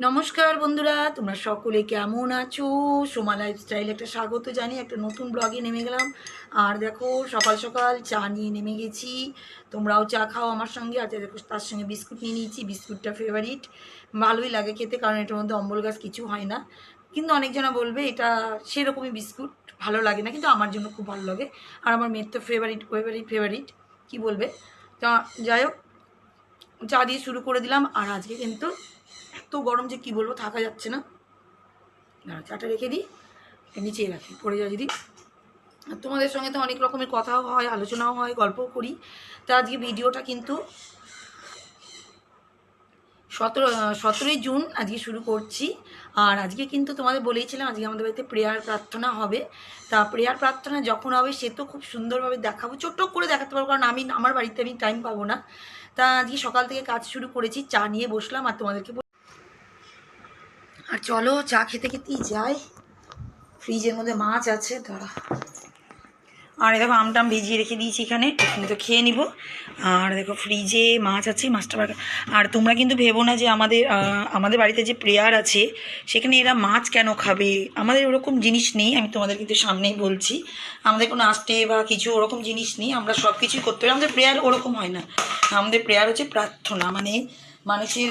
নমস্কার বন্ধুরা, তোমরা সকলে কেমন আছো? সোমা লাইফস্টাইল একটা স্বাগত জানি একটা নতুন ব্লগে নেমে গেলাম। আর দেখো, সকাল সকাল চা নিয়ে নেমে গেছি। তোমরাও চা খাও আমার সঙ্গে। আর দেখো, তার সঙ্গে বিস্কুট নিয়ে নিয়েছি। বিস্কুটটা ফেভারিট ভালোই লাগে খেতে, কারণ এটার মধ্যে অম্বল গাছ কিছু হয় না। কিন্তু অনেকজনা বলবে, এটা সেরকমই বিস্কুট, ভালো লাগে না। কিন্তু আমার জন্য খুব ভালো লাগে। আর আমার মেয়ের তো ফেভারিট ফেভারিট ফেভারিট কী বলবে? তা যাই হোক, চা দিয়ে শুরু করে দিলাম। আর আজকে কিন্তু এত গরম যে কি বলব, থাকা যাচ্ছে না। দাঁড়া, চাটা রেখে দিই নিচে রাখি, পড়ে যায় যদি। তোমাদের সঙ্গে তো অনেক রকমের কথাও হয়, আলোচনাও হয়, গল্পও করি। তা আজকে ভিডিওটা কিন্তু সতেরো, সতেরোই জুন আজকে শুরু করছি। আর আজকে কিন্তু তোমাদের বলেইছিলাম, আজকে আমাদের বাড়িতে প্রেয়ার প্রার্থনা হবে। তা প্রেয়ার প্রার্থনা যখন হবে, সে তো খুব সুন্দরভাবে দেখাবো, ছোট্ট করে দেখাতে পারব, কারণ আমি, আমার বাড়িতে আমি টাইম পাবো না। তা আজকে সকাল থেকে কাজ শুরু করেছি, চা নিয়ে বসলাম আর তোমাদেরকে আর চলো চা খেতে খেতেই যাই। ফ্রিজের মধ্যে মাছ আছে, দাঁড়া। আর দেখো আমটাম ভিজিয়ে রেখে দিয়েছি এখানে। এখানে তো খেয়ে নিব। আর দেখো ফ্রিজে মাছ আছে মাছটা আর তোমরা কিন্তু ভেবো না যে আমাদের আমাদের বাড়িতে যে প্রেয়ার আছে, সেখানে এরা মাছ কেন খাবে? আমাদের ওরকম জিনিস নেই, আমি তোমাদের কিন্তু সামনেই বলছি। আমাদের কোনো আস্টে বা কিছু ওরকম জিনিস নেই, আমরা সব কিছুই করতে পারি। আমাদের প্রেয়ার ওরকম হয় না। আমাদের প্রেয়ার হচ্ছে প্রার্থনা মানে মানুষের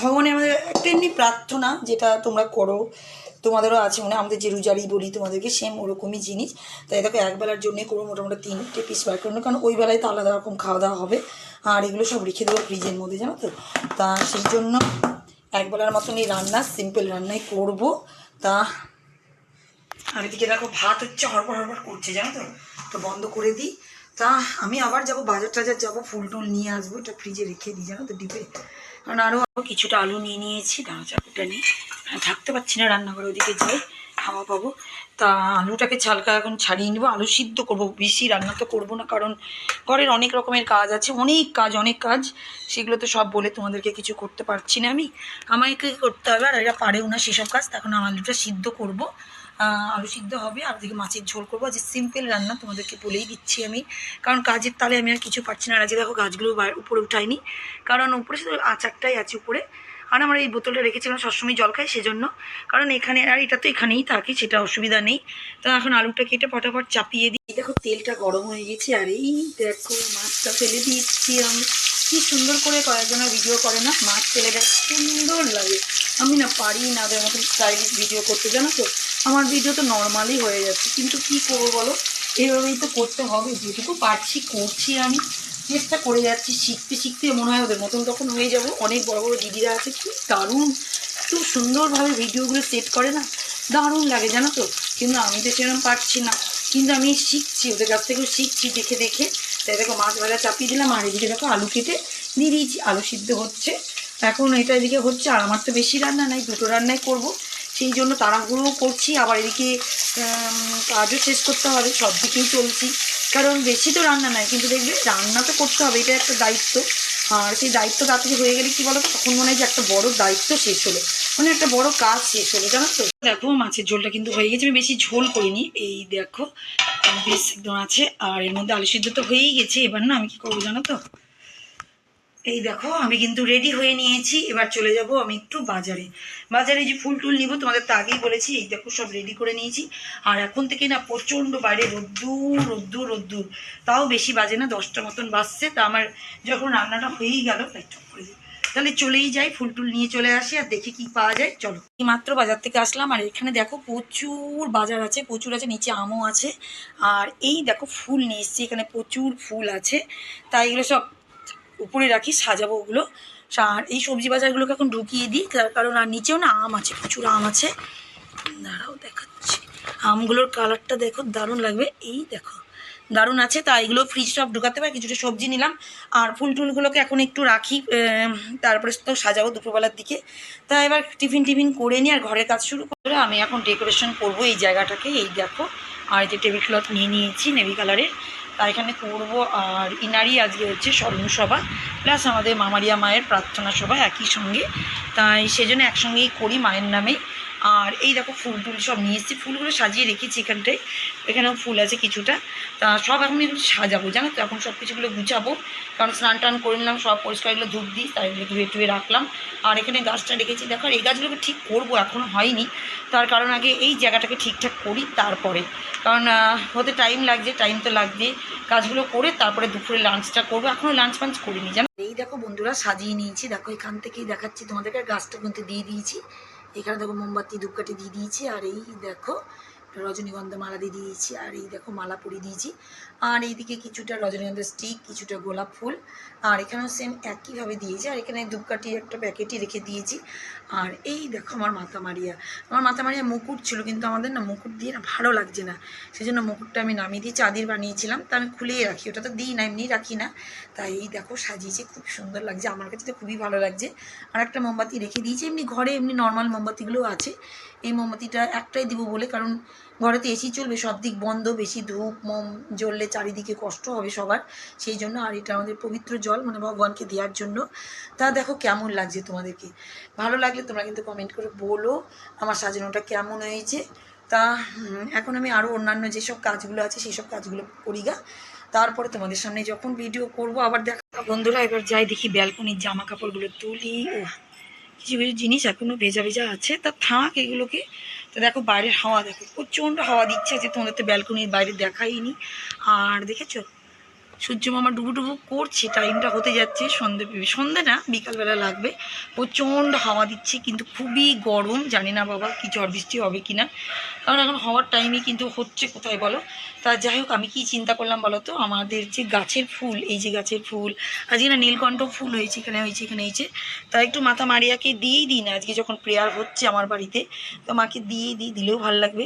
ভগবানের আমাদের একটা এমনি প্রার্থনা যেটা তোমরা করো। তোমাদেরও আছে মানে আমাদের যে রুজারি বলি তোমাদেরকে সেম ওরকমই জিনিস। তাই দেখো, একবেলার জন্যে করব মোটামুটি তিনটে পিস বার করব কারণ ওই বেলায় তো আলাদা রকম খাওয়া দাওয়া হবে। আর এগুলো সব রেখে দেবো ফ্রিজের মধ্যে, জানো তো? তা সেই জন্য একবেলার মতনই রান্না সিম্পল রান্নাই করব। তা আর এদিকে দেখো, ভাত হচ্ছে হড়বড় হড়বড় করছে, জানো তো? তো বন্ধ করে দিই। তা আমি আবার যাব বাজার টাজার যাব ফুল টুল নিয়ে আসব, এটা ফ্রিজে রেখে দিই, জানো তো, ডিপে। কারণ আরও কিছুটা আলু নিয়ে নিয়েছি দাঁড়া চাকুটা নিয়ে থাকতে পারছি না রান্নাঘরে ওদিকে যাই, হাওয়া পাবো। তা আলুটাকে ছালকা এখন ছাড়িয়ে নেব, আলু সিদ্ধ করব। বেশি রান্না তো করব না, কারণ ঘরের অনেক রকমের কাজ আছে, অনেক কাজ অনেক কাজ। সেগুলো তো সব বলে তোমাদেরকে কিছু করতে পারছি না আমি। আমাকে করতে হবে? আর এরা পারেও না সেসব কাজ, তখন আলুটা সিদ্ধ করব। আলু সিদ্ধ হবে। আর ওদিকে মাছের ঝোল করব। আজকে সিম্পল রান্না তোমাদেরকে বলেই দিচ্ছি আমি। কারণ কাজের তালে আমি আর কিছু পারছি না। আর আজকে দেখো গাছগুলো উপরে উঠাইনি কারণ উপরে শুধু আচারটাই আছে উপরে। আর আমরা এই বোতলটা রেখেছিলাম, সবসময় জল খাই সেজন্য। কারণ এখানে আর এটা তো এখানেই থাকে, সেটা অসুবিধা নেই। তো এখন আলুটা কেটে ফটাফট চাপিয়ে দিই। দেখো তেলটা গরম হয়ে গেছে। আর এই দেখো মাছটা ফেলে দিচ্ছি আমি। কি সুন্দর করে কয়েকজন ভিডিও করে না? মাছ ফেলে দেয়। সুন্দর লাগে। আমি না পারি না ওদের মতন স্টাইলিশ ভিডিও করতে, জানো তো? আমার ভিডিও তো নর্মালি হয়ে যাচ্ছে, কিন্তু কি করব বলো? এভাবেই তো করতে হবে, যেটুকু পারছি করছি আমি। চেষ্টা করে যাচ্ছি, শিখতে শিখতে মনে হয় ওদের মতন তখন হয়ে যাব। অনেক বড় বড় দিদিরা আছে, কি দারুণ। খুব সুন্দরভাবে ভিডিওগুলো সেট করে না? দারুণ লাগে, জানো তো? কিন্তু আমি তো সেরকম পারছি না। কিন্তু আমি শিখছি, ওদের কাছ থেকেও শিখছি, দেখে দেখে। তাই দেখো, মাছ ভাজা চাপিয়ে দিলাম, আর এদিকে দেখো আলু কেটে দিয়ে দিয়েছি, আলু সিদ্ধ হচ্ছে। এখন এটা এদিকে হচ্ছে, আর আমার তো বেশি রান্না নাই, দুটো রান্নাই করব। সেই জন্য তাড়াহুড়ো করছি, আবার এদিকে কাজও শেষ করতে হবে, সব দিকেই চলছি। কারণ বেশি তো রান্না নাই, কিন্তু দেখবে রান্না তো করতে হবে, এটা একটা দায়িত্ব। আর সেই দায়িত্ব তাড়াতাড়ি হয়ে গেলে কি বলো তখন মনে হয় যে একটা বড় দায়িত্ব শেষ হলো। মানে একটা বড় কাজ শেষ হলো, জানো তো? দেখো, মাছের ঝোলটা কিন্তু হয়ে গেছে, আমি বেশি ঝোল করিনি, এই দেখো, বেশ একদম আছে, আর এর মধ্যে আলু সিদ্ধ তো হয়েই গেছে, এবার না আমি কি করব জানো তো? এই দেখো, আমি কিন্তু রেডি হয়ে নিয়েছি। এবার চলে যাব আমি একটু বাজারে। বাজারে যে ফুল টুল নিব, তোমাদের তো আগেই বলেছি, এই দেখো সব রেডি করে নিয়েছি। আর এখন থেকে না প্রচণ্ড বাইরে রোদ্দুর রোদ্দুর রোদ্দুর। তাও বেশি বাজে না, দশটা মতন বাজছে। তা আমার যখন রান্নাটা হয়েই গেল, তাই চুপ করে তাহলে চলেই যাই, ফুল টুল নিয়ে চলে আসি আর দেখি কি পাওয়া যায়। চলো। মাত্র বাজার থেকে আসলাম, আর এখানে দেখো প্রচুর বাজার আছে, প্রচুর আছে, নিচে আমও আছে। আর এই দেখো ফুল নিয়ে এসেছি, এখানে প্রচুর ফুল আছে। তাই এগুলো সব উপরে রাখি, সাজাবো ওগুলো। আর এই সবজি বাজারগুলোকে এখন ঢুকিয়ে দিই, তার কারণ আর নিচেও না আম আছে, প্রচুর আম আছে। দাঁড়াও, দেখাচ্ছি। আমগুলোর কালারটা দেখো, দারুণ লাগবে। এই দেখো, দারুণ আছে। তা এগুলো ফ্রিজ সব ঢুকাতে পারে, কিছুটা সবজি নিলাম। আর ফুল টুলগুলোকে এখন একটু রাখি তারপরে তো সাজাবো দুপুরবেলার দিকে। তা এবার টিফিন টিফিন করে নিই আর ঘরের কাজ শুরু করে আমি এখন ডেকোরেশন করব এই জায়গাটাকে, এই দেখো। আর এই যে টেবিল ক্লথ নিয়ে নিয়েছি নেভি কালারের তা এখানে করব, আর ইনারই আজকে হচ্ছে স্মরণসভা প্লাস আমাদের মামারিয়া মায়ের প্রার্থনা সভা একই সঙ্গে। তাই সেজন্য একসঙ্গেই করি মায়ের নামেই আর এই দেখো ফুল টুল সব নিয়ে এসেছি। ফুলগুলো সাজিয়ে রেখেছি এখানটায়। এখানেও ফুল আছে কিছুটা। তা সব এখন এগুলো সাজাবো, জানো তো? এখন সব কিছুগুলো গুছাবো। কারণ স্নান টান করে নিলাম, সব পরিষ্কারগুলো ধূপ দিই, তাই ধুয়ে টুয়ে রাখলাম। আর এখানে গাছটা রেখেছি, দেখো এই গাছগুলোকে ঠিক করব এখনও হয়নি। তার কারণ আগে এই জায়গাটাকে ঠিকঠাক করি তারপরে। কারণ হতে টাইম লাগছে টাইম তো লাগবে কাজগুলো করে তারপরে দুপুরে লাঞ্চটা করব। এখনও লাঞ্চ ফাঞ্চ করিনি, জানো? এই দেখো বন্ধুরা, সাজিয়ে নিয়েছি। দেখো, এখান থেকেই দেখাচ্ছি। তোমাদেরকে গাছটা কিন্তু দিয়ে দিয়েছি। এখানে দেখো মোমবাতি ধূপকাঠি দিয়ে দিয়েছি আর এই দেখো রজনীগন্ধা মালা দিয়ে দিয়েছি, আর এই দেখো মালা পরিয়ে দিয়েছি। আর এইদিকে কিছুটা রজনীগন্ধা স্টিক কিছুটা গোলাপ ফুল, আর এখানেও সেম একইভাবে দিয়েছি। আর এখানে ধূপকাঠি একটা প্যাকেটই রেখে দিয়েছি। আর এই দেখো আমার মাথা মারিয়া। আমার মাথা মারিয়া মুকুট ছিল, কিন্তু আমাদের না মুকুট দিয়ে না ভালো লাগছে না। সেই জন্য মুকুটটা আমি নামিয়ে দিয়ে চাঁদির বানিয়েছিলাম। তা আমি খুলেই রাখি, ওটা তো দিই না, এমনি রাখি না। তাই এই দেখো সাজিয়েছে, খুব সুন্দর লাগছে। আমার কাছে তো খুবই ভালো লাগছে। আর একটা মোমবাতি রেখে দিয়েছি, এমনি ঘরে এমনি নর্মাল মোমবাতিগুলো আছে। এই মোমবাতিটা একটাই দিব বলে, কারণ ঘরে তো এসি চলবে, সব দিক বন্ধ, বেশি ধূপ, মোম জ্বললে চারিদিকে কষ্ট হবে সবার। সেই জন্য আর এটা আমাদের পবিত্র জল মানে ভগবানকে দেওয়ার জন্য। তা দেখো কেমন লাগছে তোমাদেরকে। ভালো লাগলে তোমরা কিন্তু কমেন্ট করে বলো আমার সাজানোটা কেমন হয়েছে। তা এখন আমি আরও অন্যান্য যেসব কাজগুলো আছে সেই সব কাজগুলো করি গা। তারপরে তোমাদের সামনে যখন ভিডিও করব, আবার দেখা বন্ধুরা, এবার যাই দেখি ব্যালকনির জামা কাপড়গুলো তুলি। ও কিছু কিছু জিনিস এখনও ভেজা ভেজা আছে। তা থাক এগুলোকে। তো দেখো বাইরের হাওয়া দেখো, প্রচণ্ড হাওয়া দিচ্ছে যে তোমাদের তো ব্যালকনির বাইরে দেখাইনি। আর দেখেছ? সূর্য মামা ডুবু ডুবু করছে টাইমটা হতে যাচ্ছে সন্ধে সন্ধে না, বিকালবেলা লাগবে। প্রচণ্ড হাওয়া দিচ্ছে, কিন্তু খুবই গরম। জানি না বাবা কি ঝড় বৃষ্টি হবে কি না কারণ এখন হওয়ার টাইমে কিন্তু হচ্ছে কোথায় বলো? তা যাই হোক, আমি কি চিন্তা করলাম বলো তো? আমাদের যে গাছের ফুল, এই যে গাছের ফুল, আজকে না নীলকণ্ঠ ফুল হয়েছে, এখানে হয়েছে এখানে হয়েছে। তা একটু মাথা মারিয়াকে দিয়েই দিই না, আজকে যখন প্রেয়ার হচ্ছে আমার বাড়িতে, তো মাকে দিয়ে দিই, দিলেও ভালো লাগবে।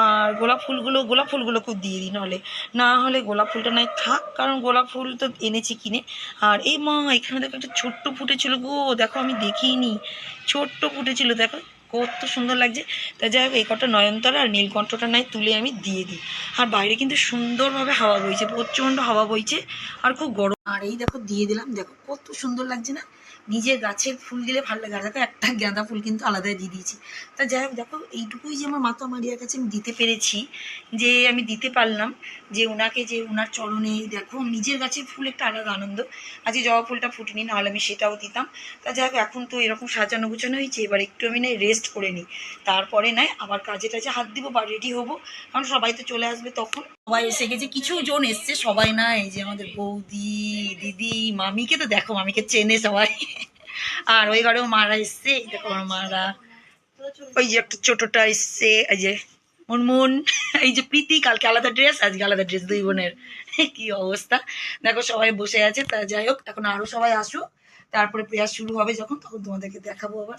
আর গোলাপ ফুলগুলো, গোলাপ ফুলগুলোকেও দিয়ে দিই, নাহলে। না হলে গোলাপ ফুলটা নয় থাক, কারণ গোলাপ ফুল তো এনেছি কিনে। আর এই মা, এখানে দেখো একটা ছোট্ট ফুটেছিল গো, দেখো আমি দেখিনি। ছোট্ট ফুটেছিল দেখো কত সুন্দর লাগছে। তা যাই হোক, এই কটা নয়নতলা আর নীলকণ্ঠটা নাই তুলে আমি দিয়ে দিই। আর বাইরে কিন্তু সুন্দরভাবে হাওয়া বইছে, প্রচণ্ড হাওয়া বইছে, আর খুব গরম। আর এই দেখো দিয়ে দিলাম, দেখো কত সুন্দর লাগছে না? নিজের গাছের ফুল দিলে ভালো লাগে। আর দেখো একটা গাঁদা ফুল কিন্তু আলাদাই দিয়ে দিয়েছি। তা যাই হোক, দেখো এইটুকুই যে আমার মাতা মারিয়ার কাছে আমি দিতে পেরেছি, যে আমি দিতে পারলাম, যে ওনাকে যে ওনার চরণে দেখো নিজের গাছের ফুল একটা আলাদা আনন্দ। আজকে জবা ফুলটা ফুটিনি, নাহলে আমি সেটাও দিতাম। তা যাই হোক, এখন তো এরকম সাজানো গুছানো হয়েছে, এবার একটু আমি না রেস্ট করে নিই। তারপরে নয় আবার কাজে টাজে হাত দিব, বা রেডি হব। কারণ সবাই তো চলে আসবে তখন। সবাই এসে গেছে, কিছু জন এসছে, সবাই না, এই যে আমাদের বৌদি, দিদি, মামিকে তো দেখো, মামিকে চেনে সবাই। আর ওই ঘরেও মারা এসছে দেখো আমার মারা। ওই যে একটা ছোটটা এসছে, এই যে মুনমুন, এই যে প্রীতি, কালকে আলাদা ড্রেস আজকে আলাদা ড্রেস দুই বোনের। কি অবস্থা। দেখো সবাই বসে আছে, তা যাই হোক, এখন আরও সবাই আসুক তারপরে প্রেয়ার শুরু হবে যখন, তখন তোমাদেরকে দেখাবো আবার।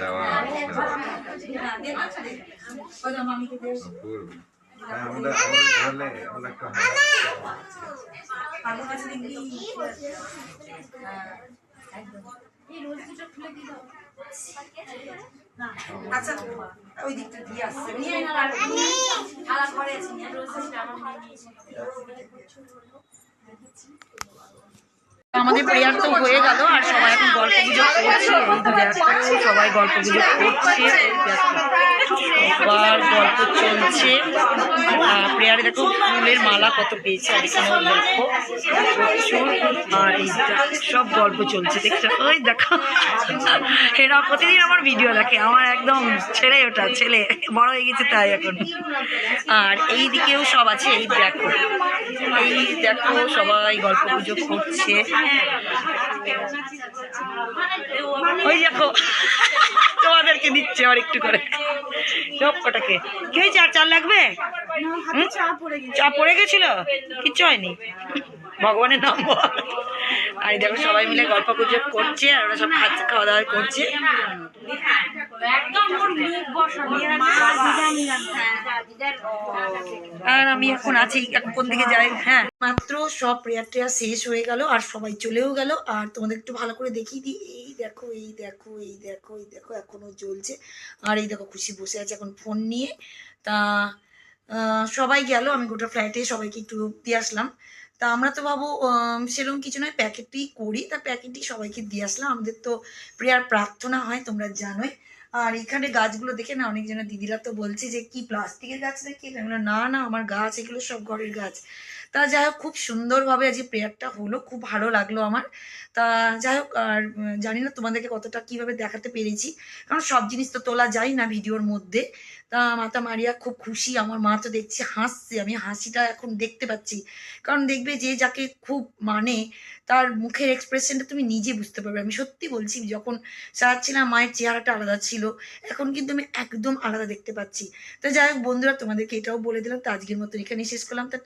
হ্যাঁ? হ্যাঁ, আচ্ছা ওই দিকটা দিয়ে আসছে নিয়ে আছে নিয়ে আমাদের প্রেয়ার তো হয়ে গেল, আর সবাই এখন গল্প গুজব করছে সবাই গল্প গুজব করছে, সবার গল্প চলছে। প্রেয়ারে দেখো ফুলের মালা কত পেয়েছে, আর প্রচুর, আর সব গল্প চলছে, দেখছ? ওই দেখো, এরা প্রতিদিন আমার ভিডিও দেখে, আমার একদম ছেলে ওটা, ছেলে, বড় হয়ে গেছে তাই এখন। আর এই দিকেও সব আছে, এই দেখো এই দেখো সবাই গল্প গুজব করছে। ওই দেখো। তোমাদেরকে দিচ্ছে আবার একটু করে। সব কটাকে। কি হয়েছে আর চাল লাগবে? চা পড়ে গেছিল? কিচ্ছু হয়নি। ভগবানের নাম বল। আর দেখো সবাই মিলে গল্প গুজব করছে আর ওরা সব খাচ্ছে খাওয়া দাওয়া করছে। আর আমি এখন আছি এখন কোন দিকে যাই? হ্যাঁ। মাত্র সব প্রেয়ার টেয়ার শেষ হয়ে গেল আর সবাই চলেও গেল। আর তোমাদের একটু ভালো করে দেখিয়ে দিই এই দেখো, এই দেখো এই দেখো এই দেখো, এখনও জ্বলছে। আর এই দেখো, খুশি বসে আছে এখন ফোন নিয়ে। তা সবাই গেল, আমি গোটা ফ্লাইটে সবাইকে একটু দিয়ে আসলাম। তা আমরা তো ভাবো সেরকম কিছু নয় প্যাকেটই করি। তা প্যাকেটই সবাইকে দিয়ে আসলাম। আমাদের তো প্রেয়ার প্রার্থনা হয়, তোমরা জানোই। আর এখানে গাছগুলো দেখে না, অনেকজনের দিদিরা তো বলছে যে, কি প্লাস্টিকের গাছ নাকি? না না, আমার গাছ, এগুলো সব ঘরের গাছ। তা যাই হোক, খুব সুন্দরভাবে আজকে প্রেয়ারটা হলো, খুব ভালো লাগল আমার। তা যাই হোক, আর জানি না তোমাদেরকে কতটা কীভাবে দেখাতে পেরেছি, কারণ সব জিনিস তো তোলা যায় না ভিডিওর মধ্যে। তা মাতা মারিয়া খুব খুশি, আমার মা তো দেখছি হাসছে, আমি হাসিটা এখন দেখতে পাচ্ছি। কারণ দেখবে যে যাকে খুব মানে তার মুখের এক্সপ্রেশনটা তুমি নিজে বুঝতে পারবে। আমি সত্যি বলছি, যখন সারাচ্ছিলাম মায়ের চেহারাটা আলাদা ছিল, এখন কিন্তু আমি একদম আলাদা দেখতে পাচ্ছি। তো যাই হোক, বন্ধুরা, তোমাদেরকে এটাও বলে দিলাম, তো আজকের মতো এখানেই শেষ করলাম। তা